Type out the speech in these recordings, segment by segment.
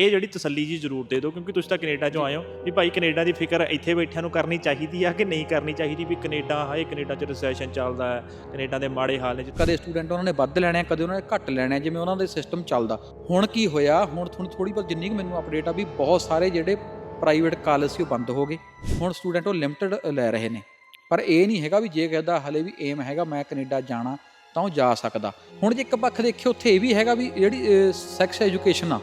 ਇਹ ਜਿਹੜੀ ਤਸੱਲੀ ਜੀ ਜ਼ਰੂਰ ਦੇ ਦਿਓ, ਕਿਉਂਕਿ ਤੁਸੀਂ ਤਾਂ ਕੈਨੇਡਾ 'ਚੋਂ ਆਏ ਹੋ। ਵੀ ਭਾਈ ਕੈਨੇਡਾ ਦੀ ਫਿਕਰ ਇੱਥੇ ਬੈਠਿਆਂ ਨੂੰ ਕਰਨੀ ਚਾਹੀਦੀ ਆ ਕਿ ਨਹੀਂ ਕਰਨੀ ਚਾਹੀਦੀ? ਵੀ ਕੈਨੇਡਾ, ਹਾਏ, ਕੈਨੇਡਾ 'ਚ ਰਿਸੈਸ਼ਨ ਚੱਲਦਾ ਹੈ, ਕੈਨੇਡਾ ਦੇ ਮਾੜੇ ਹਾਲ ਨੇ। ਕਦੇ ਸਟੂਡੈਂਟ ਉਹਨਾਂ ਨੇ ਵੱਧ ਲੈਣੇ ਆ ਕਦੇ ਉਹਨਾਂ ਨੇ ਘੱਟ ਲੈਣੇ ਆ ਜਿਵੇਂ ਉਹਨਾਂ ਦੇ ਸਿਸਟਮ ਚੱਲਦਾ। ਹੁਣ ਕੀ ਹੋਇਆ? ਹੁਣ ਤੁਹਾਨੂੰ ਥੋੜੀ ਬਹੁਤ ਜਿੰਨੀ ਕੁ ਮੈਨੂੰ ਅਪਡੇਟ ਆ ਵੀ ਬਹੁਤ ਸਾਰੇ ਜਿਹੜੇ ਪ੍ਰਾਈਵੇਟ ਕਾਲਜ ਸੀ ਉਹ ਬੰਦ ਹੋ ਗਏ। ਹੁਣ ਸਟੂਡੈਂਟ ਉਹ ਲਿਮਟਿਡ ਲੈ ਰਹੇ ਨੇ। ਪਰ ਇਹ ਨਹੀਂ ਹੈਗਾ ਵੀ ਜੇ ਕਹਿੰਦਾ ਹਲੇ ਵੀ ਏਮ ਹੈਗਾ, ਮੈਂ ਕੈਨੇਡਾ ਜਾਣਾ ਤਾਂ ਉਹ ਜਾ ਸਕਦਾ। ਹੁਣ ਜੇ ਇੱਕ ਪੱਖ ਦੇਖਿਓ, ਉੱਥੇ ਇਹ ਵੀ ਹੈਗਾ ਵੀ ਜਿਹੜੀ ਸੈਕਸ ਐਜੂਕੇਸ਼ਨ ਆ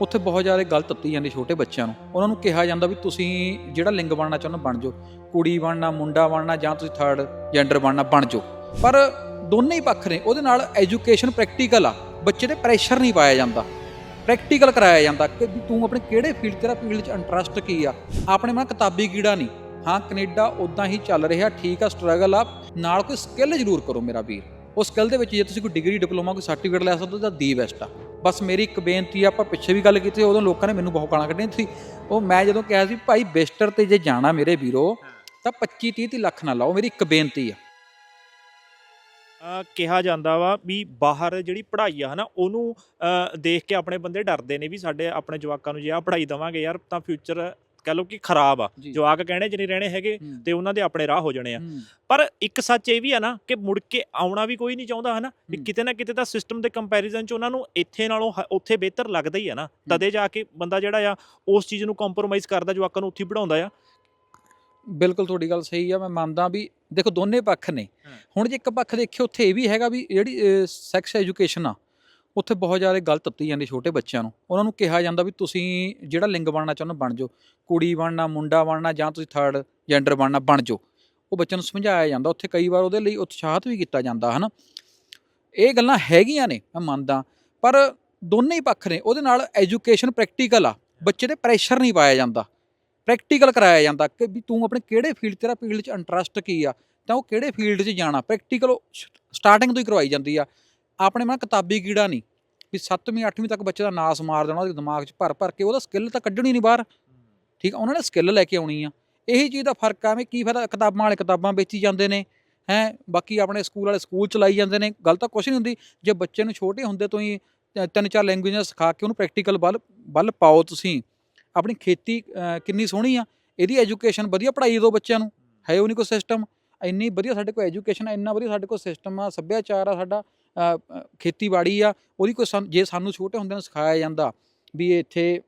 ਉੱਥੇ ਬਹੁਤ ਜ਼ਿਆਦਾ ਗਲਤ ਦਿੱਤੀ ਜਾਂਦੀ ਛੋਟੇ ਬੱਚਿਆਂ ਨੂੰ। ਉਹਨਾਂ ਨੂੰ ਕਿਹਾ ਜਾਂਦਾ ਵੀ ਤੁਸੀਂ ਜਿਹੜਾ ਲਿੰਗ ਬਣਨਾ ਚਾਹੁੰਦੇ ਬਣ ਜਾਓ। ਕੁੜੀ ਬਣਨਾ, ਮੁੰਡਾ ਬਣਨਾ ਜਾਂ ਤੁਸੀਂ ਥਰਡ ਜੈਂਡਰ ਬਣਨਾ, ਬਣ ਜਾਓ। ਪਰ ਦੋਨੇ ਹੀ ਪੱਖ ਨੇ। ਉਹਦੇ ਨਾਲ ਐਜੂਕੇਸ਼ਨ ਪ੍ਰੈਕਟੀਕਲ ਆ। ਬੱਚੇ ਤੇ ਪ੍ਰੈਸ਼ਰ ਨਹੀਂ ਪਾਇਆ ਜਾਂਦਾ। ਪ੍ਰੈਕਟੀਕਲ ਕਰਾਇਆ ਜਾਂਦਾ ਕਿ ਵੀ ਤੂੰ ਆਪਣੇ ਕਿਹੜੇ ਫੀਲਡ ਤੇਰਾ ਫੀਲਡ 'ਚ ਇੰਟਰਸਟ ਕੀ ਆ? ਆਪਣੇ ਮਨ ਕਿਤਾਬੀ ਕੀੜਾ ਨਹੀਂ। ਹਾਂ, ਕੈਨੇਡਾ ਉਦਾਂ ਹੀ ਚੱਲ ਰਿਹਾ, ਠੀਕ ਆ ਸਟਰਗਲ ਆ। ਨਾਲ ਕੋਈ ਸਕਿੱਲ ਜ਼ਰੂਰ ਕਰੋ ਮੇਰਾ ਵੀਰ। ਉਸ ਸਕਿੱਲ ਦੇ ਵਿੱਚ ਜੇ ਤੁਸੀਂ ਕੋਈ ਡਿਗਰੀ ਡਿਪਲੋਮਾ ਕੋਈ ਸਰਟੀਫਿਕੇਟ ਲੈ ਸਕਦੇ ਹੋ ਤਾਂ ਦੀ ਬੈਸਟ ਆ। ਬਸ ਮੇਰੀ ਇੱਕ ਬੇਨਤੀ ਆ, ਆਪਾਂ ਪਿੱਛੇ ਵੀ ਗੱਲ ਕੀਤੀ, ਉਦੋਂ ਲੋਕਾਂ ਨੇ ਮੈਨੂੰ ਬਹੁਤ ਗਾਲਾਂ ਕੱਢੀਆਂ ਸੀ। ਉਹ ਮੈਂ ਜਦੋਂ ਕਿਹਾ ਸੀ, ਭਾਈ ਬੇਸਟਰ ਤੇ ਜੇ ਜਾਣਾ ਮੇਰੇ ਵੀਰੋ, ਤਾਂ 25 30 ਤੀਹ ਲੱਖ ਨਾ ਲਾਓ। ਮੇਰੀ ਇੱਕ ਬੇਨਤੀ ਆ। ਕਿਹਾ ਜਾਂਦਾ ਵਾ ਵੀ ਬਾਹਰ ਜਿਹੜੀ ਪੜ੍ਹਾਈ ਆ ਹਨਾ, ਉਹਨੂੰ ਦੇਖ ਕੇ ਆਪਣੇ ਬੰਦੇ ਡਰਦੇ ਨੇ ਵੀ ਸਾਡੇ ਆਪਣੇ ਜਵਾਕਾਂ ਨੂੰ ਜੇ ਆ ਪੜ੍ਹਾਈ ਦਵਾਂਗੇ ਯਾਰ, ਤਾਂ ਫਿਊਚਰ ਕਹ ਲਓ ਕਿ ਖਰਾਬ ਆ ਜੀ। ਜਵਾਕ ਕਹਿਣੇ ਚ ਨਹੀਂ ਰਹਿਣੇ ਹੈਗੇ। ਤੇ ਉਹਨਾਂ ਦੇ ਆਪਣੇ ਰਾਹ ਹੋ ਜਾਣੇ ਆ। ਪਰ ਇੱਕ ਸੱਚ ਇਹ ਵੀ ਆ ਨਾ ਕਿ ਮੁੜ ਕੇ ਆਉਣਾ ਵੀ ਕੋਈ ਨਹੀਂ ਚਾਹੁੰਦਾ ਹਨਾ ਵੀ। ਕਿਤੇ ਨਾ ਕਿਤੇ ਤਾਂ ਸਿਸਟਮ ਦੇ ਕੰਪੈਰੀਜ਼ਨ ਚ ਉਹਨਾਂ ਨੂੰ ਇੱਥੇ ਨਾਲੋਂ ਉੱਥੇ ਬਿਹਤਰ ਲੱਗਦਾ ਹੀ ਆ ਨਾ ਤਦੇ ਜਾ ਕੇ ਬੰਦਾ ਜਿਹੜਾ ਆ ਉਸ ਚੀਜ਼ ਨੂੰ ਕੰਪਰੋਮਾਈਜ਼ ਕਰਦਾ ਜਵਾਕਾਂ ਨੂੰ ਉੱਥੇ ਪੜਾਉਂਦਾ ਆ ਬਿਲਕੁਲ ਤੁਹਾਡੀ ਗੱਲ ਸਹੀ ਆ ਮੈਂ ਮੰਨਦਾ ਵੀ ਦੇਖੋ ਦੋਨੇ ਪੱਖ ਨੇ। ਹੁਣ ਜੇ ਇੱਕ ਪੱਖ ਦੇਖਿਓ ਉੱਥੇ ਇਹ ਵੀ ਹੈਗਾ ਵੀ ਜਿਹੜੀ ਸੈਕਸ ਐਜੂਕੇਸ਼ਨ ਆ ਉੱਥੇ ਬਹੁਤ ਜ਼ਿਆਦਾ ਗੱਲ ਤੱਤੀ ਜਾਂਦੀ ਛੋਟੇ ਬੱਚਿਆਂ ਨੂੰ। ਉਹਨਾਂ ਨੂੰ ਕਿਹਾ ਜਾਂਦਾ ਵੀ ਤੁਸੀਂ ਜਿਹੜਾ ਲਿੰਗ ਬਣਨਾ ਚਾਹੁੰਦੇ ਬਣ ਜਾਓ। ਕੁੜੀ ਬਣਨਾ, ਮੁੰਡਾ ਬਣਨਾ ਜਾਂ ਤੁਸੀਂ ਥਰਡ ਜੈਂਡਰ ਬਣਨਾ, ਬਣ ਜਾਓ। ਉਹ ਬੱਚਿਆਂ ਨੂੰ ਸਮਝਾਇਆ ਜਾਂਦਾ। ਉੱਥੇ ਕਈ ਵਾਰ ਉਹਦੇ ਲਈ ਉਤਸ਼ਾਹਤ ਵੀ ਕੀਤਾ ਜਾਂਦਾ, ਹਨਾ। ਇਹ ਗੱਲਾਂ ਹੈਗੀਆਂ ਨੇ, ਮੈਂ ਮੰਨਦਾ। ਪਰ ਦੋਨੇ ਹੀ ਪੱਖ ਨੇ। ਉਹਦੇ ਨਾਲ ਐਜੂਕੇਸ਼ਨ ਪ੍ਰੈਕਟੀਕਲ ਆ। ਬੱਚੇ ਤੇ ਪ੍ਰੈਸ਼ਰ ਨਹੀਂ ਪਾਇਆ ਜਾਂਦਾ। ਪ੍ਰੈਕਟੀਕਲ ਕਰਾਇਆ ਜਾਂਦਾ ਕਿ ਵੀ ਤੂੰ ਆਪਣੇ ਕਿਹੜੇ ਫੀਲਡ ਤੇਰਾ ਫੀਲਡ 'ਚ ਇੰਟਰਸਟ ਕੀ ਆ? ਤਾਂ ਉਹ ਕਿਹੜੇ ਫੀਲਡ 'ਚ ਜਾਣਾ? ਪ੍ਰੈਕਟੀਕਲ ਸਟਾਰਟਿੰਗ ਤੋਂ ਹੀ ਕਰਵਾਈ ਜਾਂਦੀ ਆ। ਆਪਣੇ ਮਨ ਕਿਤਾਬੀ ਕੀੜਾ ਨਹੀਂ, ਵੀ 7ਵੀਂ 8ਵੀਂ ਤੱਕ ਬੱਚੇ ਦਾ ਨਾਸ ਮਾਰ ਦੇਣਾ, ਉਹਦੇ ਦਿਮਾਗ 'ਚ ਭਰ ਭਰ ਕੇ ਉਹਦਾ ਸਕਿੱਲ ਤਾਂ ਕੱਢਣੀ ਨਹੀਂ ਬਾਹਰ। ਠੀਕ ਆ, ਉਹਨਾਂ ਨੇ ਸਕਿੱਲ ਲੈ ਕੇ ਆਉਣੀ ਆ। ਇਹੀ ਚੀਜ਼ ਦਾ ਫ਼ਰਕ ਆ ਵੀ ਕੀ ਫਾਇਦਾ, ਕਿਤਾਬਾਂ ਵਾਲੇ ਕਿਤਾਬਾਂ ਵੇਚੀ ਜਾਂਦੇ ਨੇ, ਹੈ, ਬਾਕੀ ਆਪਣੇ ਸਕੂਲ ਵਾਲੇ ਸਕੂਲ ਚਲਾਈ ਜਾਂਦੇ ਨੇ, ਗੱਲ ਤਾਂ ਕੁਛ ਨਹੀਂ ਹੁੰਦੀ, ਜੇ ਬੱਚੇ ਨੂੰ ਛੋਟੇ ਹੁੰਦੇ ਤੋਂ ਹੀ ਤਿੰਨ ਚਾਰ ਲੈਂਗੁਏਜਾਂ ਸਿਖਾ ਕੇ ਉਹਨੂੰ ਪ੍ਰੈਕਟੀਕਲ ਵੱਲ ਵੱਲ ਪਾਓ ਤੁਸੀਂ। ਆਪਣੀ ਖੇਤੀ ਕਿੰਨੀ ਸੋਹਣੀ ਆ, ਇਹਦੀ ਐਜੂਕੇਸ਼ਨ ਵਧੀਆ ਪੜ੍ਹਾਈ ਦਿਓ ਬੱਚਿਆਂ ਨੂੰ, ਹੈ ਉਹ ਨਹੀਂ ਕੋਈ ਸਿਸਟਮ ਇੰਨੀ ਵਧੀਆ ਸਾਡੇ ਕੋਲ ਐਜੂਕੇਸ਼ਨ ਆ, ਇੰਨਾ ਵਧੀਆ ਸਾਡੇ ਕੋਲ ਸਿਸਟਮ ਆ, ਸੱਭਿਆਚਾਰ ਆ ਸਾਡਾ ਖੇਤੀਬਾੜੀ ਆ, ਉਹਦੀ ਕੋਈ ਸਾਨੂੰ- ਜੇ ਸਾਨੂੰ ਛੋਟੇ ਹੁੰਦਿਆਂ ਨੂੰ ਸਿਖਾਇਆ ਜਾਂਦਾ ਵੀ ਇੱਥੇ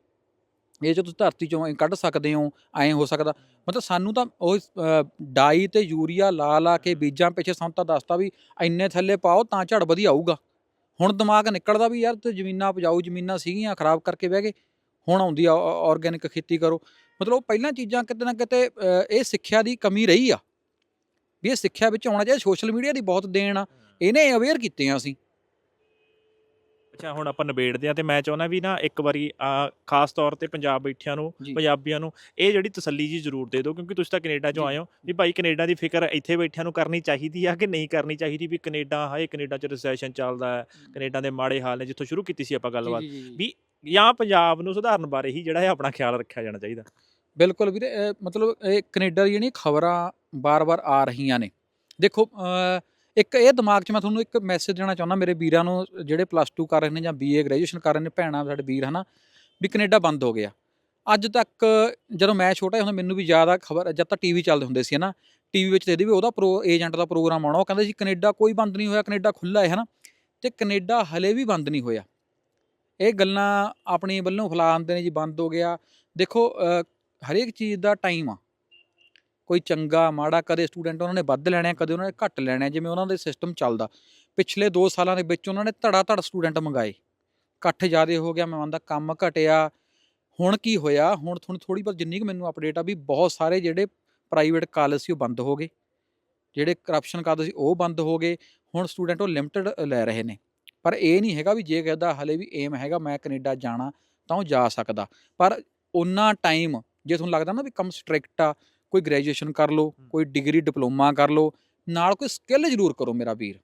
ਇਹ ਜੋ ਤੁਸੀਂ ਧਰਤੀ ਚੋਂ ਕੱਢ ਸਕਦੇ ਹੋ, ਐਂ ਹੋ ਸਕਦਾ। ਮਤਲਬ ਸਾਨੂੰ ਤਾਂ ਉਹ ਡਾਈ ਤੇ ਯੂਰੀਆ ਲਾ ਲਾ ਕੇ ਬੀਜਾਂ ਪਿੱਛੇ ਸਾਨੂੰ ਤਾਂ ਦੱਸਤਾ ਵੀ ਇੰਨੇ ਥੱਲੇ ਪਾਓ ਤਾਂ ਝੜ ਵਧੀਆ ਆਊਗਾ। ਹੁਣ ਦਿਮਾਗ ਨਿਕਲਦਾ ਵੀ ਯਾਰ ਤੇ ਜ਼ਮੀਨਾਂ ਉਪਜਾਊ ਜ਼ਮੀਨਾਂ ਸੀਗੀਆਂ, ਖਰਾਬ ਕਰਕੇ ਬਹਿ ਗਏ, ਹੁਣ ਆਉਂਦੀ ਆ ਆਰਗੈਨਿਕ ਖੇਤੀ ਕਰੋ। ਮਤਲਬ ਉਹ ਪਹਿਲਾਂ ਚੀਜ਼ਾਂ ਕਿਤੇ ਨਾ ਕਿਤੇ ਇਹ ਸਿੱਖਿਆ ਦੀ ਕਮੀ ਰਹੀ ਆ। ਵੀ ਇਹ ਸਿੱਖਿਆ ਵਿੱਚ ਆਉਣਾ ਚਾਹੀਦਾ, ਸੋਸ਼ਲ ਮੀਡੀਆ ਦੀ ਬਹੁਤ ਦੇਣ ਆ। ਇਹਨੇ ਅਵੇਅਰ ਕੀਤੇ ਆ ਅਸੀਂ। ਅੱਛਾ ਹੁਣ ਆਪਾਂ ਨਿਬੇੜਦੇ ਆ ਤੇ ਮੈਂ ਚਾਹੁੰਦਾ ਵੀ ਨਾ ਇੱਕ ਵਾਰੀ ਆ ਖਾਸ ਤੌਰ ਤੇ ਪੰਜਾਬ ਬੈਠਿਆਂ ਨੂੰ। ਪੰਜਾਬੀਆਂ ਨੂੰ ਇਹ ਜਿਹੜੀ ਤਸੱਲੀ ਜੀ ਜ਼ਰੂਰ ਦੇ ਦਿਓ ਕਿਉਂਕਿ ਤੁਸੀਂ ਤਾਂ ਕੈਨੇਡਾ 'ਚੋਂ। ਆਏ ਹੋ ਵੀ ਭਾਈ ਕੈਨੇਡਾ ਦੀ ਫਿਕਰ ਇੱਥੇ ਬੈਠਿਆਂ ਨੂੰ ਕਰਨੀ ਚਾਹੀਦੀ ਆ ਕਿ ਨਹੀਂ ਕਰਨੀ ਚਾਹੀਦੀ ਵੀ ਕੈਨੇਡਾ ਹਾਏ ਕੈਨੇਡਾ 'ਚ ਰਿਸੈਸ਼ਨ ਚੱਲਦਾ ਹੈ ਕੈਨੇਡਾ ਦੇ ਮਾੜੇ ਹਾਲ ਨੇ ਜਿੱਥੋਂ ਸ਼ੁਰੂ ਕੀਤੀ ਸੀ ਆਪਾਂ ਗੱਲਬਾਤ ਵੀ ਜਾਂ ਪੰਜਾਬ ਨੂੰ ਸੁਧਾਰਨ ਬਾਰੇ ਹੀ ਜਿਹੜਾ ਹੈ ਆਪਣਾ ਖਿਆਲ ਰੱਖਿਆ ਜਾਣਾ ਚਾਹੀਦਾ। ਬਿਲਕੁਲ ਵੀਰੇ ਮਤਲਬ ਇਹ ਕੈਨੇਡਾ ਦੀ ਜਿਹੜੀਆਂ ਖਬਰਾਂ ਬਾਰ-ਬਾਰ ਆ ਰਹੀਆਂ ਨੇ। ਦੇਖੋ ਇੱਕ ਇਹ ਦਿਮਾਗ 'ਚ ਮੈਂ ਤੁਹਾਨੂੰ ਇੱਕ ਮੈਸੇਜ ਦੇਣਾ ਚਾਹੁੰਦਾ, ਮੇਰੇ ਵੀਰਾਂ ਨੂੰ ਜਿਹੜੇ ਪਲੱਸ 2 ਕਰ ਰਹੇ ਨੇ ਜਾਂ ਬੀਏ ਗ੍ਰੈਜੂਏਸ਼ਨ ਕਰ ਰਹੇ ਨੇ, ਭੈਣਾਂ, ਸਾਡੇ ਵੀਰ, ਹਨਾ, ਵੀ ਕੈਨੇਡਾ ਬੰਦ ਹੋ ਗਿਆ। ਅੱਜ ਤੱਕ ਜਦੋਂ ਮੈਂ ਛੋਟਾ ਹੁੰਦਾ ਮੈਨੂੰ ਵੀ ਜ਼ਿਆਦਾ ਖਬਰ, ਜਦ ਤੱਕ ਟੀਵੀ ਚੱਲਦੇ ਹੁੰਦੇ ਸੀ, ਹਨਾ ਟੀਵੀ ਵਿੱਚ ਦੇਖਦੇ ਵੀ ਉਹਦਾ ਪ੍ਰੋ ਏਜੰਟ ਦਾ ਪ੍ਰੋਗਰਾਮ ਆਉਣਾ, ਉਹ ਕਹਿੰਦੇ ਸੀ ਕੈਨੇਡਾ ਕੋਈ ਬੰਦ ਨਹੀਂ ਹੋਇਆ, ਕੈਨੇਡਾ ਖੁੱਲਾ ਹੈ, ਹਨਾ, ਤੇ ਕੈਨੇਡਾ ਹਲੇ ਵੀ ਬੰਦ ਨਹੀਂ ਹੋਇਆ। ਇਹ ਗੱਲਾਂ ਆਪਣੀ ਵੱਲੋਂ ਫੈਲਾਉਂਦੇ ਨੇ ਜੀ, ਬੰਦ ਹੋ ਗਿਆ। ਦੇਖੋ ਹਰੇਕ ਚੀਜ਼ ਦਾ ਟਾਈਮ ਆ। ਕੋਈ ਚੰਗਾ, ਮਾੜਾ, ਕਦੇ ਸਟੂਡੈਂਟ ਉਹਨਾਂ ਨੇ ਵੱਧ ਲੈਣੇ ਆ, ਕਦੇ ਉਹਨਾਂ ਨੇ ਘੱਟ ਲੈਣੇ ਆ, ਜਿਵੇਂ ਉਹਨਾਂ ਦੇ ਸਿਸਟਮ ਚੱਲਦਾ। ਪਿਛਲੇ 2 ਸਾਲਾਂ ਦੇ ਵਿੱਚ ਉਹਨਾਂ ਨੇ ਧੜਾ ਧੜ ਸਟੂਡੈਂਟ ਮੰਗਾਏ। ਇਕੱਠ ਜ਼ਿਆਦੇ ਹੋ ਗਿਆ, ਮੈਂ ਮੰਨਦਾ ਕੰਮ ਘਟਿਆ। ਹੁਣ ਕੀ ਹੋਇਆ? ਹੁਣ ਤੁਹਾਨੂੰ ਥੋੜੀ ਬਹੁਤ ਜਿੰਨੀ ਕੁ ਮੈਨੂੰ ਅਪਡੇਟ ਆ ਵੀ ਬਹੁਤ ਸਾਰੇ ਜਿਹੜੇ ਪ੍ਰਾਈਵੇਟ ਕਾਲਜ ਸੀ ਉਹ ਬੰਦ ਹੋ ਗਏ। ਜਿਹੜੇ ਕਰਪਸ਼ਨ ਕਰਦੇ ਸੀ ਉਹ ਬੰਦ ਹੋ ਗਏ। ਹੁਣ ਸਟੂਡੈਂਟ ਉਹ ਲਿਮਟਿਡ ਲੈ ਰਹੇ ਨੇ। ਪਰ ਇਹ ਨਹੀਂ ਹੈਗਾ ਵੀ ਜੇ ਕਹਿੰਦਾ ਹਲੇ ਵੀ ਏਮ ਹੈਗਾ ਮੈਂ ਕੈਨੇਡਾ ਜਾਣਾ ਤਾਂ ਉਹ ਜਾ ਸਕਦਾ। ਪਰ ਉਹਨਾਂ ਟਾਈਮ ਜੇ ਤੁਹਾਨੂੰ ਲੱਗਦਾ ਨਾ ਵੀ ਕੰਮ ਸਟ੍ਰਿਕਟ ਆ ਕੋਈ ਗ੍ਰੈਜੂਏਸ਼ਨ ਕਰ ਲਓ ਕੋਈ ਡਿਗਰੀ ਡਿਪਲੋਮਾ ਕਰ ਲਓ ਨਾਲ ਕੋਈ ਸਕਿੱਲ ਜ਼ਰੂਰ ਕਰੋ ਮੇਰਾ ਵੀਰ।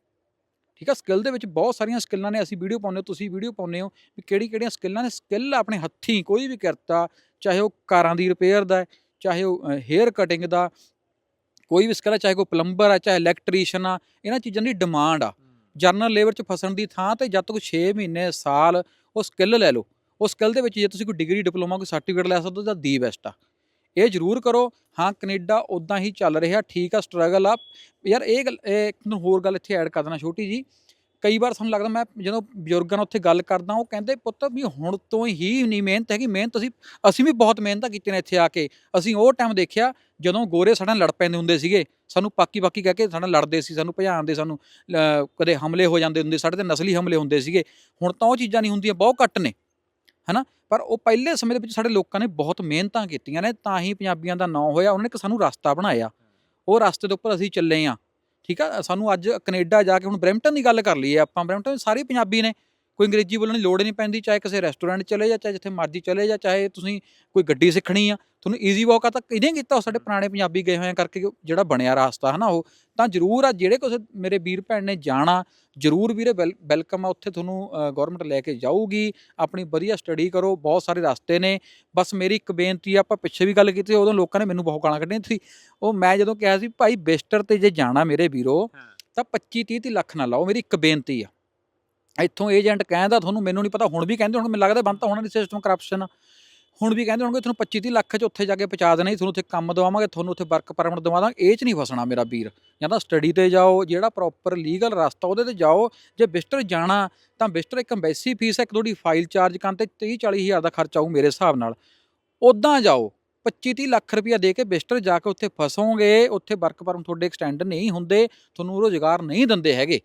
ਠੀਕ ਆ? ਸਕਿੱਲ ਦੇ ਵਿੱਚ ਬਹੁਤ ਸਾਰੀਆਂ ਸਕਿੱਲਾਂ ਨੇ ਅਸੀਂ ਵੀਡੀਓ ਪਾਉਂਦੇ ਤੁਸੀਂ ਵੀਡੀਓ ਪਾਉਂਦੇ ਹੋ ਵੀ ਕਿਹੜੀ ਕਿਹੜੀਆਂ ਸਕਿੱਲਾਂ ਨੇ। ਸਕਿੱਲ ਆਪਣੇ ਹੱਥੀਂ ਕੋਈ ਵੀ ਕਰਤਾ ਚਾਹੇ ਉਹ ਕਾਰਾਂ ਦੀ ਰਿਪੇਅਰ ਦਾ ਚਾਹੇ ਉਹ ਹੇਅਰ ਕਟਿੰਗ ਦਾ ਕੋਈ ਵੀ ਸਕਿੱਲ ਹੈ ਚਾਹੇ ਕੋਈ ਪਲੰਬਰ ਆ ਚਾਹੇ ਇਲੈਕਟ੍ਰੀਸ਼ੀਅਨ ਆ ਇਹਨਾਂ ਚੀਜ਼ਾਂ ਦੀ ਡਿਮਾਂਡ ਆ। ਜਰਨਲ ਲੇਬਰ 'ਚ ਫਸਣ ਦੀ ਥਾਂ ਤੇ ਜਦ ਤੱਕ 6 ਮਹੀਨੇ ਸਾਲ ਉਹ ਸਕਿੱਲ ਲੈ ਲਓ। ਉਹ ਸਕਿੱਲ ਦੇ ਵਿੱਚ ਜੇ ਤੁਸੀਂ ਕੋਈ ਡਿਗਰੀ ਡਿਪਲੋਮਾ ਕੋਈ ਸਰਟੀਫਿਕੇਟ ਲੈ ਸਕਦੇ ਹੋ ਤਾਂ ਦੀ ਬੈਸਟ ਆ। ਇਹ ਜ਼ਰੂਰ ਕਰੋ। ਹਾਂ, ਕੈਨੇਡਾ ਉਦਾਂ ਹੀ ਚੱਲ ਰਿਹਾ, ਠੀਕ ਆ ਸਟਰਗਲ ਆ। ਯਾਰ, ਇਹ ਗੱਲ, ਇਹ ਇੱਕ ਹੋਰ ਗੱਲ ਇੱਥੇ ਐਡ ਕਰ ਦੇਣਾ ਛੋਟੀ ਜੀ ਕਈ ਵਾਰ ਸਾਨੂੰ ਲੱਗਦਾ, ਮੈਂ ਜਦੋਂ ਬਜ਼ੁਰਗਾਂ ਨਾਲ ਉੱਥੇ ਗੱਲ ਕਰਦਾ, ਉਹ ਕਹਿੰਦੇ, ਪੁੱਤ, ਵੀ ਹੁਣ ਤੋਂ ਹੀ ਨਹੀਂ ਮਿਹਨਤ ਹੈਗੀ, ਮਿਹਨਤ ਅਸੀਂ ਅਸੀਂ ਵੀ ਬਹੁਤ ਮਿਹਨਤਾਂ ਕੀਤੀਆਂ ਨੇ ਇੱਥੇ ਆ ਕੇ। ਅਸੀਂ ਉਹ ਟਾਈਮ ਦੇਖਿਆ, ਜਦੋਂ ਗੋਰੇ ਸਾਡੇ ਨਾਲ ਲੜ ਪੈਂਦੇ ਹੁੰਦੇ ਸੀਗੇ। ਸਾਨੂੰ ਪਾਕੀ ਪਾਕੀ ਕਹਿ ਕੇ ਸਾਡੇ ਨਾਲ ਲੜਦੇ ਸੀ, ਸਾਨੂੰ ਭਜਾਉਂਦੇ, ਸਾਨੂੰ ਕਦੇ ਹਮਲੇ ਹੋ ਜਾਂਦੇ ਹੁੰਦੇ, ਸਾਡੇ ਤੇ ਨਸਲੀ ਹਮਲੇ ਹੁੰਦੇ ਸੀਗੇ। ਹੁਣ ਤਾਂ ਉਹ ਚੀਜ਼ਾਂ ਨਹੀਂ ਹੁੰਦੀਆਂ, ਬਹੁਤ ਘੱਟ ਨੇ। ਹਨਾ? ਪਰ ਉਹ ਪਹਿਲੇ ਸਮੇਂ ਦੇ ਵਿੱਚ ਸਾਡੇ ਲੋਕਾਂ ਨੇ ਬਹੁਤ ਮਿਹਨਤਾਂ ਕੀਤੀਆਂ ਨੇ, ਤਾਂ ਹੀ ਪੰਜਾਬੀਆਂ ਦਾ ਨਾਂ ਹੋਇਆ, ਉਹਨਾਂ ਨੇ ਇੱਕ ਸਾਨੂੰ ਰਸਤਾ ਬਣਾਇਆ। ਉਹ ਰਸਤੇ ਦੇ ਉੱਪਰ ਅਸੀਂ ਚੱਲੇ ਆ, ਠੀਕ ਆ? ਸਾਨੂੰ ਅੱਜ ਕੈਨੇਡਾ ਜਾ ਕੇ ਹੁਣ ਬਰੈਂਪਟਨ ਦੀ ਗੱਲ ਕਰ ਲਈਏ ਆਪਾਂ ਬਰੈਂਪਟਨ ਸਾਰੇ ਪੰਜਾਬੀ ਨੇ। ਕੋਈ ਅੰਗਰੇਜ਼ੀ ਬੋਲਣ ਦੀ ਲੋੜ ਹੀ ਨਹੀਂ ਪੈਂਦੀ ਚਾਹੇ ਕਿਸੇ ਰੈਸਟੋਰੈਂਟ ਚਲੇ ਜਾ ਚਾਹੇ ਜਿੱਥੇ ਮਰਜ਼ੀ ਚਲੇ ਜਾ ਚਾਹੇ ਤੁਸੀਂ ਕੋਈ ਗੱਡੀ ਸਿੱਖਣੀ ਆ ਤੁਹਾਨੂੰ ਈਜ਼ੀ ਵਾਕ ਆ ਤਾਂ ਕਿਹਨੇ ਕੀਤਾ ਉਹ ਸਾਡੇ ਪੁਰਾਣੇ ਪੰਜਾਬੀ ਗਏ ਹੋਏ ਆ ਕਰਕੇ ਜਿਹੜਾ ਬਣਿਆ ਰਾਸਤਾ ਹਨਾ ਉਹ ਤਾਂ ਜ਼ਰੂਰ ਆ ਜਿਹੜੇ ਕੁਛ ਮੇਰੇ ਵੀਰ ਭੈਣ ਨੇ ਜਾਣਾ ਜ਼ਰੂਰ ਵੀਰੇ ਵੈਲਕਮ ਆ ਉੱਥੇ ਤੁਹਾਨੂੰ ਗਵਰਨਮੈਂਟ ਲੈ ਕੇ ਜਾਊਗੀ ਆਪਣੀ ਵਧੀਆ ਸਟੱਡੀ ਕਰੋ ਬਹੁਤ ਸਾਰੇ ਰਸਤੇ ਨੇ ਬਸ ਮੇਰੀ ਇੱਕ ਬੇਨਤੀ ਆ ਆਪਾਂ ਪਿੱਛੇ ਵੀ ਗੱਲ ਕੀਤੀ ਉਦੋਂ ਲੋਕਾਂ ਨੇ ਮੈਨੂੰ ਬਹੁਤ ਗਾਲਾਂ ਕੱਢੀਆਂ ਸੀ ਉਹ ਮੈਂ ਜਦੋਂ ਕਿਹਾ ਸੀ ਭਾਈ ਬਿਸਟਰ ਤੇ ਜੇ ਜਾਣਾ ਮੇਰੇ ਵੀਰੋ। ਤਾਂ 25 30 ਤੀਹ ਲੱਖ ਨਾ ਲਾਓ ਮੇਰੀ ਇੱਕ ਬੇਨਤੀ ਆ ਇੱਥੋਂ ਏਜੰਟ ਕਹਿੰਦਾ ਤੁਹਾਨੂੰ ਮੈਨੂੰ ਨਹੀਂ ਪਤਾ ਹੁਣ ਵੀ ਕਹਿੰਦੇ ਹੁਣ ਮੈਨੂੰ ਲੱਗਦਾ ਬੰਦ ਤਾਂ ਹੋਣਾ ਨਹੀਂ ਸਿਸਟਮ ਕਰਪਸ਼ਨ ਹੁਣ ਵੀ ਕਹਿੰਦੇ ਹੋਣਗੇ ਤੁਹਾਨੂੰ 25 30 ਲੱਖ ਚ ਉੱਥੇ ਜਾ ਕੇ ਪਹੁੰਚਾ ਦੇਣਾ ਜੀ ਤੁਹਾਨੂੰ ਉੱਥੇ ਕੰਮ ਦਵਾਵਾਂਗੇ ਤੁਹਾਨੂੰ ਉੱਥੇ ਵਰਕ ਪਰਮਿਟ ਦਵਾ ਦਾਂਗੇ ਇਹ ਚ ਨਹੀਂ ਫਸਣਾ ਮੇਰਾ ਵੀਰ। ਜਾਂ ਤਾਂ ਸਟੱਡੀ ਤੇ ਜਾਓ ਜਿਹੜਾ ਪ੍ਰੋਪਰ ਲੀਗਲ ਰਸਤਾ ਉਹਦੇ ਤੇ ਜਾਓ। ਜੇ ਬਿਸਟਰ ਜਾਣਾ ਤਾਂ ਬਿਸਟਰ ਇੱਕ ਐਮਬੈਸੀ ਫੀਸ ਇੱਕ ਤੁਹਾਡੀ ਫਾਈਲ ਚਾਰਜ ਕਰਨ ਤੇ 30 40 ਹਜ਼ਾਰ ਦਾ ਖਰਚਾ ਆਊ ਮੇਰੇ ਹਿਸਾਬ ਨਾਲ। ਉਦਾਂ ਜਾਓ 25 30 ਲੱਖ ਰੁਪਇਆ ਦੇ ਕੇ ਬਿਸਟਰ ਜਾ ਕੇ ਉੱਥੇ ਫਸੋਗੇ ਉੱਥੇ ਵਰਕ ਪਰਮਿਟ ਤੁਹਾਡੇ ਐਕਸਟੈਂਡ ਨਹੀਂ ਹੁੰਦੇ ਤੁਹਾਨੂੰ ਰੋਜ਼ਗਾਰ ਨਹੀਂ ਦਿੰਦੇ ਹੈਗੇ।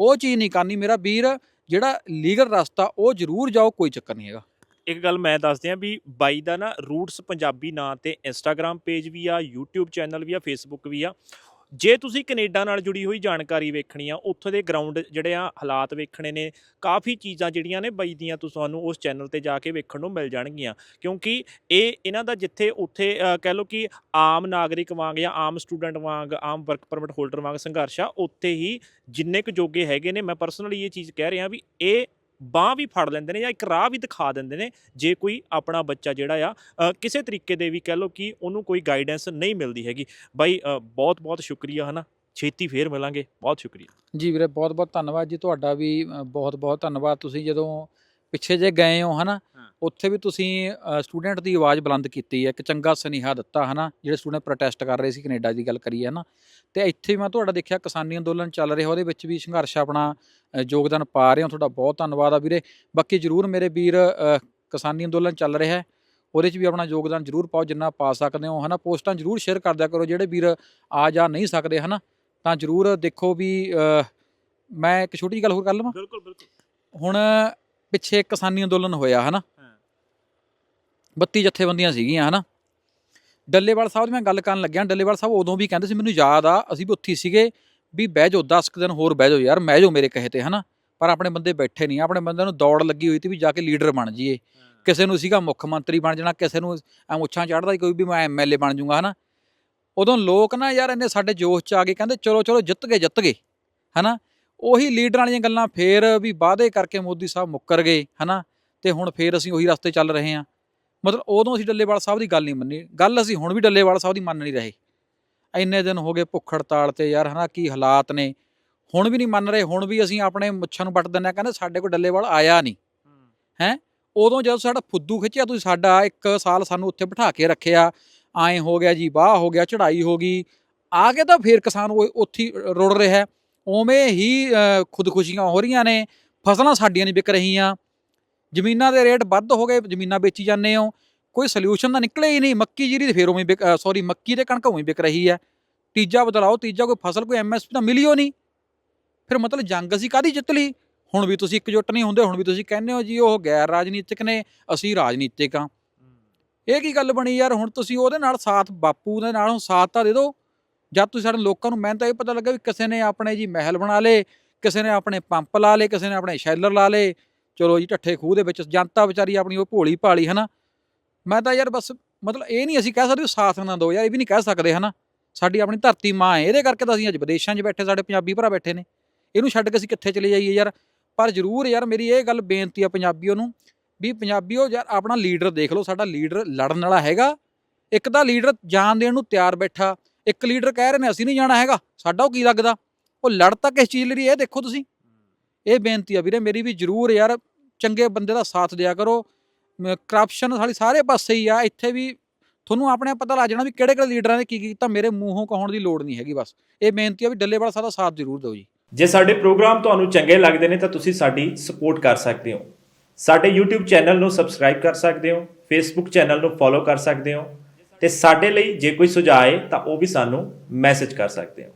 ਉਹ ਚੀਜ਼ ਨਹੀਂ ਕਰਨੀ ਮੇਰਾ ਵੀਰ। ਜਿਹੜਾ ਲੀਗਲ ਰਸਤਾ ਉਹ ਜ਼ਰੂਰ ਜਾਓ, ਕੋਈ ਚੱਕਰ ਨਹੀਂ ਹੈਗਾ। ਇੱਕ ਗੱਲ ਮੈਂ ਦੱਸ ਦਿਆਂ ਵੀ ਬਾਈ ਦਾ ਨਾ ਰੂਟਸ ਪੰਜਾਬੀ ਨਾਂ ਤੇ ਇੰਸਟਾਗ੍ਰam ਪੇਜ ਵੀ ਆ, YouTube ਚੈਨਲ ਵੀ ਆ, Facebook ਵੀ ਆ। ਜੇ ਤੁਸੀਂ ਕੈਨੇਡਾ ਨਾਲ ਜੁੜੀ ਹੋਈ ਜਾਣਕਾਰੀ ਵੇਖਣੀ ਆ, ਉੱਥੋਂ ਦੇ ਗਰਾਊਂਡ ਜਿਹੜੇ ਆ ਹਾਲਾਤ ਵੇਖਣੇ ਨੇ, ਕਾਫੀ ਚੀਜ਼ਾਂ ਜਿਹੜੀਆਂ ਨੇ ਬਈ ਦੀਆਂ ਤੁਸੀਂ ਤੁਹਾਨੂੰ ਉਸ ਚੈਨਲ ਤੇ ਜਾ ਕੇ ਵੇਖਣ ਨੂੰ ਮਿਲ ਜਾਣਗੀਆਂ। ਕਿਉਂਕਿ ਇਹ ਇਹਨਾਂ ਦਾ ਜਿੱਥੇ ਉੱਥੇ ਕਹਿ ਲਓ ਕਿ ਆਮ ਨਾਗਰਿਕ ਵਾਂਗ ਜਾਂ ਆਮ ਸਟੂਡੈਂਟ ਵਾਂਗ, ਆਮ ਵਰਕ ਪਰਮਿਟ ਹੋਲਡਰ ਵਾਂਗ ਸੰਘਰਸ਼ ਆ, ਉੱਥੇ ਹੀ ਜਿੰਨੇ ਕੁ ਜੋਗੇ ਹੈਗੇ ਨੇ, ਮੈਂ ਪਰਸਨਲੀ ਇਹ ਚੀਜ਼ ਕਹਿ ਰਿਹਾ ਵੀ ਇਹ ਬਾਹ ਵੀ ਫੜ ਲੈਂਦੇ ਨੇ ਜਾਂ ਇੱਕ ਰਾਹ ਵੀ ਦਿਖਾ ਦਿੰਦੇ ਨੇ, ਜੇ ਕੋਈ ਆਪਣਾ ਬੱਚਾ ਜਿਹੜਾ ਆ ਕਿਸੇ ਤਰੀਕੇ ਦੇ ਵੀ ਕਹਿ ਲਓ ਕਿ ਉਹਨੂੰ ਕੋਈ ਗਾਈਡੈਂਸ ਨਹੀਂ ਮਿਲਦੀ ਹੈਗੀ। ਬਾਈ ਬਹੁਤ ਬਹੁਤ ਸ਼ੁਕਰੀਆ, ਹਨਾ। ਛੇਤੀ ਫੇਰ ਮਿਲਾਂਗੇ। ਬਹੁਤ ਸ਼ੁਕਰੀਆ। ਜੀ ਵੀਰੇ ਬਹੁਤ ਬਹੁਤ ਧੰਨਵਾਦ ਜੀ ਤੁਹਾਡਾ ਵੀ ਬਹੁਤ ਬਹੁਤ ਧੰਨਵਾਦ। ਤੁਸੀਂ ਜਦੋਂ ਪਿੱਛੇ ਜੇ ਗਏ ਹੋ, ਹਨਾ ਹਾਂ। ਉੱਥੇ ਵੀ ਤੁਸੀਂ ਸਟੂਡੈਂਟ ਦੀ ਆਵਾਜ਼ ਬੁਲੰਦ ਕੀਤੀ ਹੈ ਇੱਕ ਚੰਗਾ ਸੁਨੇਹਾ ਦਿੱਤਾ ਹਨਾ? ਜਿਹੜੇ ਸਟੂਡੈਂਟ ਪ੍ਰੋਟੈਸਟ ਕਰ ਰਹੇ ਸੀ ਕੈਨੇਡਾ ਦੀ ਗੱਲ ਕਰੀਏ ਹਨਾ? ਤੇ ਇੱਥੇ ਵੀ ਮੈਂ ਤੁਹਾਡਾ ਦੇਖਿਆ ਕਿਸਾਨੀ ਅੰਦੋਲਨ ਚੱਲ ਰਿਹਾ ਉਹਦੇ ਵਿੱਚ ਵੀ ਸੰਘਰਸ਼ ਆਪਣਾ ਯੋਗਦਾਨ ਪਾ ਰਹੇ ਹੋ ਤੁਹਾਡਾ ਬਹੁਤ ਧੰਨਵਾਦ ਆ ਵੀਰੇ। ਬਾਕੀ ਜਰੂਰ ਮੇਰੇ ਵੀਰ ਕਿਸਾਨੀ ਅੰਦੋਲਨ ਚੱਲ ਰਿਹਾ ਹੈ ਉਹਦੇ 'ਚ ਵੀ ਆਪਣਾ ਯੋਗਦਾਨ ਜਰੂਰ ਪਾਓ ਜਿੰਨਾ ਪਾ ਸਕਦੇ ਹੋ ਹਨਾ? ਪੋਸਟਾਂ ਜਰੂਰ ਸ਼ੇਅਰ ਕਰ ਦਿਆ ਕਰੋ ਜਿਹੜੇ ਵੀਰ ਆ ਜਾ ਨਹੀਂ ਸਕਦੇ ਹਨਾ? ਤਾਂ ਜਰੂਰ ਦੇਖੋ ਵੀ ਮੈਂ ਇੱਕ ਛੋਟੀ ਜਿਹੀ ਗੱਲ ਹੋਰ ਕਰ ਲਵਾਂ? ਬਿਲਕੁਲ ਬਿਲਕੁਲ। ਹੁਣ ਪਿੱਛੇ ਕਿਸਾਨੀ ਅੰਦੋਲਨ ਹੋਇਆ ਹਨਾ? ਹਾਂ 32 ਜਥੇਬੰਦੀਆਂ ਸੀਗੀਆਂ, ਹਨਾ। ਡੱਲੇਵਾਲ ਸਾਹਿਬ ਦੀ ਮੈਂ ਗੱਲ ਕਰਨ ਲੱਗਿਆ, ਡੱਲੇਵਾਲ ਸਾਹਿਬ ਉਦੋਂ ਵੀ ਕਹਿੰਦੇ ਸੀ, ਮੈਨੂੰ ਯਾਦ ਆ, ਅਸੀਂ ਵੀ ਉੱਥੇ ਸੀਗੇ ਵੀ ਬਹਿ ਜਾਓ 10 ਕੁ ਦਿਨ ਹੋਰ ਬਹਿ ਜਾਓ ਯਾਰ ਬਹਿ ਜਾਓ ਮੇਰੇ ਕਹੇ ਤੇ, ਹਨਾ। ਪਰ ਆਪਣੇ ਬੰਦੇ ਬੈਠੇ ਨਹੀਂ, ਆਪਣੇ ਬੰਦਿਆਂ ਨੂੰ ਦੌੜ ਲੱਗੀ ਹੋਈ ਸੀ ਵੀ ਜਾ ਕੇ ਲੀਡਰ ਬਣ ਜਾਈਏ। ਕਿਸੇ ਨੂੰ ਸੀਗਾ ਮੁੱਖ ਮੰਤਰੀ ਬਣ ਜਾਣਾ, ਕਿਸੇ ਨੂੰ ਐ ਮੁੱਛਾਂ ਚੜਦਾ ਕੋਈ ਵੀ ਮੈਂ ਐਮਐਲਏ ਬਣ ਜਾਊਂਗਾ, ਹਨਾ। ਉਦੋਂ ਲੋਕ ਨਾ ਯਾਰ ਇੰਨੇ ਸਾਡੇ ਜੋਸ਼ ਚ ਆ ਗਏ, ਕਹਿੰਦੇ ਚਲੋ ਚਲੋ ਜਿੱਤ ਗਏ ਜਿੱਤ ਗਏ, ਹਨਾ। ਉਹੀ ਲੀਡਰਾਂ ਵਾਲੀਆਂ ਗੱਲਾਂ ਫੇਰ ਵੀ ਵਾਅਦੇ ਕਰਕੇ ਮੋਦੀ ਸਾਹਿਬ ਮੁੱਕਰ ਗਏ, ਹਨਾ। ਤੇ ਹੁਣ ਫੇਰ ਅਸੀਂ ਉਹੀ ਰਸਤੇ ਚੱਲ ਰਹੇ ਹਾਂ ਮਤਲਬ ਉਦੋਂ ਅਸੀਂ ਡੱਲੇਵਾਲ ਸਾਹਿਬ ਦੀ ਗੱਲ ਨਹੀਂ ਮੰਨੀ। ਗੱਲ ਅਸੀਂ ਹੁਣ ਵੀ ਡੱਲੇਵਾਲ ਸਾਹਿਬ ਦੀ ਮੰਨ ਨਹੀਂ ਰਹੇ। ਇੰਨੇ ਦਿਨ ਹੋ ਗਏ ਭੁੱਖ ਹੜਤਾਲ ਤੇ ਯਾਰ ਹਨਾ ਕੀ ਹਾਲਾਤ ਨੇ। ਹੁਣ ਵੀ ਨਹੀਂ ਮੰਨ ਰਹੇ ਹੁਣ ਵੀ ਅਸੀਂ ਆਪਣੇ ਮੁੱਛਾਂ ਨੂੰ ਵੱਟ ਆ ਕਹਿੰਦੇ ਸਾਡੇ ਕੋਲ ਡੱਲੇਵਾਲ ਆਇਆ ਨਹੀਂ। ਉਦੋਂ ਜਦੋਂ ਸਾਡਾ ਫੁੱਦੂ ਖਿੱਚਿਆ ਤੁਸੀਂ ਸਾਡਾ ਇੱਕ ਸਾਲ ਸਾਨੂੰ ਉੱਥੇ ਬਿਠਾ ਕੇ ਰੱਖਿਆ। ਐਂ ਹੋ ਗਿਆ ਜੀ ਵਾਹ ਹੋ ਗਿਆ ਚੜ੍ਹਾਈ ਹੋ ਗਈ। ਆ ਕੇ ਤਾਂ ਫੇਰ ਕਿਸਾਨ ਉਹ ਉੱਥੇ ਹੀ ਰੁੜ ਰਿਹਾ। ਹੈ। ਉਵੇਂ ਹੀ ਖੁਦਕੁਸ਼ੀਆਂ ਹੋ ਰਹੀਆਂ ਨੇ। ਫਸਲਾਂ ਸਾਡੀਆਂ ਨਹੀਂ ਵਿਕ ਰਹੀਆਂ। ਜ਼ਮੀਨਾਂ ਦੇ ਰੇਟ ਵੱਧ ਹੋ ਗਏ ਜ਼ਮੀਨਾਂ ਵੇਚੀ ਜਾਂਦੇ ਹੋ ਕੋਈ ਸੋਲੂਸ਼ਨ ਤਾਂ ਨਿਕਲੇ ਹੀ ਨਹੀਂ ਮੱਕੀ ਤੇ ਫੇਰ ਉਵੇਂ ਸੌਰੀ ਮੱਕੀ ਤੇ ਕਣਕ ਉਵੇਂ ਵਿਕ ਰਹੀ ਹੈ ਤੀਜਾ ਬਦਲਾਓ ਤੀਜਾ ਕੋਈ ਫਸਲ ਕੋਈ ਐਮਐਸਪੀ ਤਾਂ ਮਿਲੀ ਹੋ ਨਹੀਂ। ਫਿਰ ਮਤਲਬ ਜੰਗ ਅਸੀਂ ਕਾਦੀ ਜਿੱਤ ਲਈ? ਹੁਣ ਵੀ ਤੁਸੀਂ ਇਕਜੁੱਟ ਨਹੀਂ ਹੁੰਦੇ ਹੁਣ ਵੀ ਤੁਸੀਂ ਕਹਿੰਦੇ ਹੋ ਜੀ ਉਹ ਗੈਰ ਰਾਜਨੀਤਿਕ ਨੇ ਅਸੀਂ ਰਾਜਨੀਤਿਕ ਆ ਇਹ ਕੀ ਗੱਲ ਬਣੀ ਯਾਰ ਹੁਣ ਤੁਸੀਂ ਉਹਦੇ ਨਾਲ ਸਾਥ ਬਾਪੂ ਦੇ ਨਾਲ ਹੁਣ ਸਾਥ ਤਾਂ ਦੇ ਦਿਓ। ਜਦ ਤੁਸੀਂ ਸਾਡੇ ਲੋਕਾਂ ਨੂੰ ਮਿਹਨਤ ਇਹ ਪਤਾ ਲੱਗਾ ਵੀ ਕਿਸੇ ਨੇ ਆਪਣੇ ਜੀ ਮਹਿਲ ਬਣਾ ਲੇ ਕਿਸੇ ਨੇ ਆਪਣੇ ਪੰਪ ਲਾ ਲੇ ਕਿਸੇ ਨੇ ਆਪਣੇ ਸ਼ੈਲਰ ਲਾ ਲੇ ਚਲੋ ਜੀ ਢੱਠੇ ਖੂਹ ਦੇ ਵਿੱਚ, ਜਨਤਾ ਵਿਚਾਰੀ ਆਪਣੀ ਉਹ ਭੋਲੀ ਭਾਲੀ, ਹਨਾ? ਮੈਂ ਤਾਂ ਯਾਰ ਬਸ ਮਤਲਬ ਇਹ ਨਹੀਂ ਅਸੀਂ ਕਹਿ ਸਕਦੇ ਵੀ ਸਾਥ ਨਾ ਦਿਓ ਯਾਰ, ਇਹ ਵੀ ਨਹੀਂ ਕਹਿ ਸਕਦੇ, ਹਨਾ? ਸਾਡੀ ਆਪਣੀ ਧਰਤੀ ਮਾਂ ਹੈ, ਇਹਦੇ ਕਰਕੇ ਤਾਂ ਅਸੀਂ ਅੱਜ ਵਿਦੇਸ਼ਾਂ 'ਚ ਬੈਠੇ, ਸਾਡੇ ਪੰਜਾਬੀ ਭਰਾ ਬੈਠੇ ਨੇ। ਇਹਨੂੰ ਛੱਡ ਕੇ ਅਸੀਂ ਕਿੱਥੇ ਚਲੇ ਜਾਈਏ ਯਾਰ? ਪਰ ਜ਼ਰੂਰ ਯਾਰ, ਮੇਰੀ ਇਹ ਗੱਲ ਬੇਨਤੀ ਆ ਪੰਜਾਬੀਓ ਨੂੰ ਵੀ ਪੰਜਾਬੀਓ ਯਾਰ, ਆਪਣਾ ਲੀਡਰ ਦੇਖ ਲਓ, ਸਾਡਾ ਲੀਡਰ ਲੜਨ ਵਾਲਾ ਹੈਗਾ। ਇੱਕ ਤਾਂ ਲੀਡਰ ਜਾਨ ਦੇਣ ਨੂੰ ਤਿਆਰ ਬੈਠਾ, ਇੱਕ ਲੀਡਰ ਕਹਿ ਰਹੇ ਨੇ ਅਸੀਂ ਨਹੀਂ ਜਾਣਾ ਹੈਗਾ, ਸਾਡਾ ਉਹ ਕੀ ਲੱਗਦਾ? ਉਹ ਲੜ ਤਾਂ ਕਿਸ ਚੀਜ਼ ਲਈ, ਇਹ ਦੇਖੋ ਤੁਸੀਂ। ਇਹ ਬੇਨਤੀ ਆ ਵੀਰੇ, ਮੇਰੀ ਵੀ ਜ਼ਰੂਰ ਯਾਰ ਚੰਗੇ ਬੰਦੇ ਦਾ ਸਾਥ ਦਿਆ ਕਰੋ। ਕਰਪਸ਼ਨ ਸਾਡੀ ਸਾਰੇ ਪਾਸੇ ਹੀ ਆ, ਇੱਥੇ ਵੀ ਤੁਹਾਨੂੰ ਆਪਣੇ ਪਤਾ ਲੱਗ ਜਾਣਾ ਵੀ ਕਿਹੜੇ ਕਿਹੜੇ ਲੀਡਰਾਂ ਨੇ ਕੀ ਕੀ ਕੀਤਾ, ਮੇਰੇ ਮੂੰਹੋਂ ਕਹਾਉਣ ਦੀ ਲੋੜ ਨਹੀਂ ਹੈਗੀ ਬਸ। ਇਹ ਬੇਨਤੀ ਆ ਵੀ ਡੱਲੇਵਾਲ ਸਾਡਾ ਸਾਥ ਜ਼ਰੂਰ ਦਿਓ ਜੀ। ਜੇ ਸਾਡੇ ਪ੍ਰੋਗਰਾਮ ਤੁਹਾਨੂੰ ਚੰਗੇ ਲੱਗਦੇ ਨੇ ਤਾਂ ਤੁਸੀਂ ਸਾਡੀ ਸਪੋਰਟ ਕਰ ਸਕਦੇ ਹੋ। ਸਾਡੇ YouTube ਚੈਨਲ ਨੂੰ ਸਬਸਕ੍ਰਾਈਬ ਕਰ ਸਕਦੇ ਹੋ, Facebook ਚੈਨਲ ਨੂੰ ਫੋਲੋ ਕਰ ਸਕਦੇ ਹੋ ਤੇ ਸਾਡੇ ਲਈ ਜੇ ਕੋਈ ਸੁਝਾਅ ਹੈ ਤਾਂ ਉਹ ਵੀ ਸਾਨੂੰ ਮੈਸੇਜ ਕਰ ਸਕਦੇ ਹੋ।